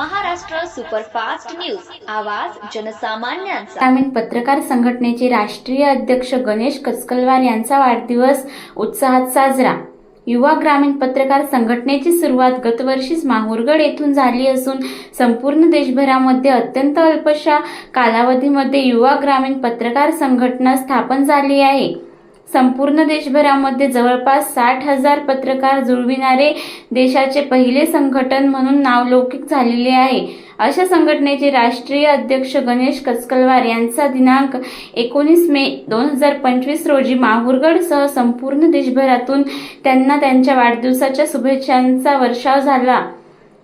Maharashtra superfast news. आवाज जनसामान्यांचा. ग्रामीण पत्रकार संघटनेचे राष्ट्रीय अध्यक्ष गणेश कचकलवार यांचा वाढदिवस उत्साहात साजरा. युवा ग्रामीण पत्रकार संघटनेची सुरुवात गतवर्षीच माहूरगड येथून झाली असून संपूर्ण देशभरामध्ये अत्यंत अल्पशा कालावधीमध्ये युवा ग्रामीण पत्रकार संघटना स्थापन झाली आहे. संपूर्ण देशभरामध्ये जवळपास साठ हजार पत्रकार जुळविणारे देशाचे पहिले संघटन म्हणून नावलौकिक झालेले आहे. अशा संघटनेचे राष्ट्रीय अध्यक्ष गणेश कचकलवार यांचा दिनांक एकोणीस मे दोन हजार पंचवीस रोजी माहूरगडसह संपूर्ण देशभरातून त्यांना त्यांच्या वाढदिवसाच्या शुभेच्छांचा वर्षाव झाला.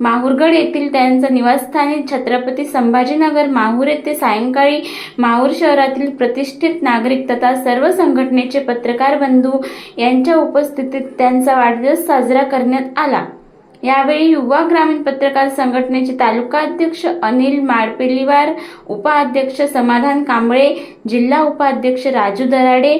माहूरगड येथील त्यांचं निवासस्थानी छत्रपती संभाजीनगर माहूर येथे सायंकाळी माहूर शहरातील प्रतिष्ठित नागरिक तथा सर्व संघटनेचे पत्रकार बंधू यांच्या उपस्थितीत त्यांचा वाढदिवस साजरा करण्यात आला. यावेळी युवा ग्रामीण पत्रकार संघटनेचे तालुका अध्यक्ष अनिल माडपेलीवार उपाध्यक्ष समाधान कांबळे जिल्हा उपाध्यक्ष राजू दराडे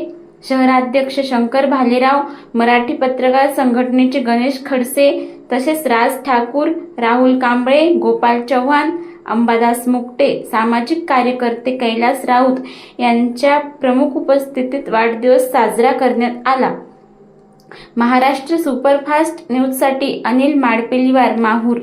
शहराध्यक्ष शंकर भालेराव मराठी पत्रकार संघटनेचे गणेश खडसे तसेच राज ठाकूर राहुल कांबळे गोपाल चव्हाण अंबादास मुकटे सामाजिक कार्यकर्ते कैलास राऊत यांच्या प्रमुख उपस्थितीत वाढदिवस साजरा करण्यात आला. महाराष्ट्र सुपरफास्ट न्यूजसाठी अनिल माडपेलीवार माहूर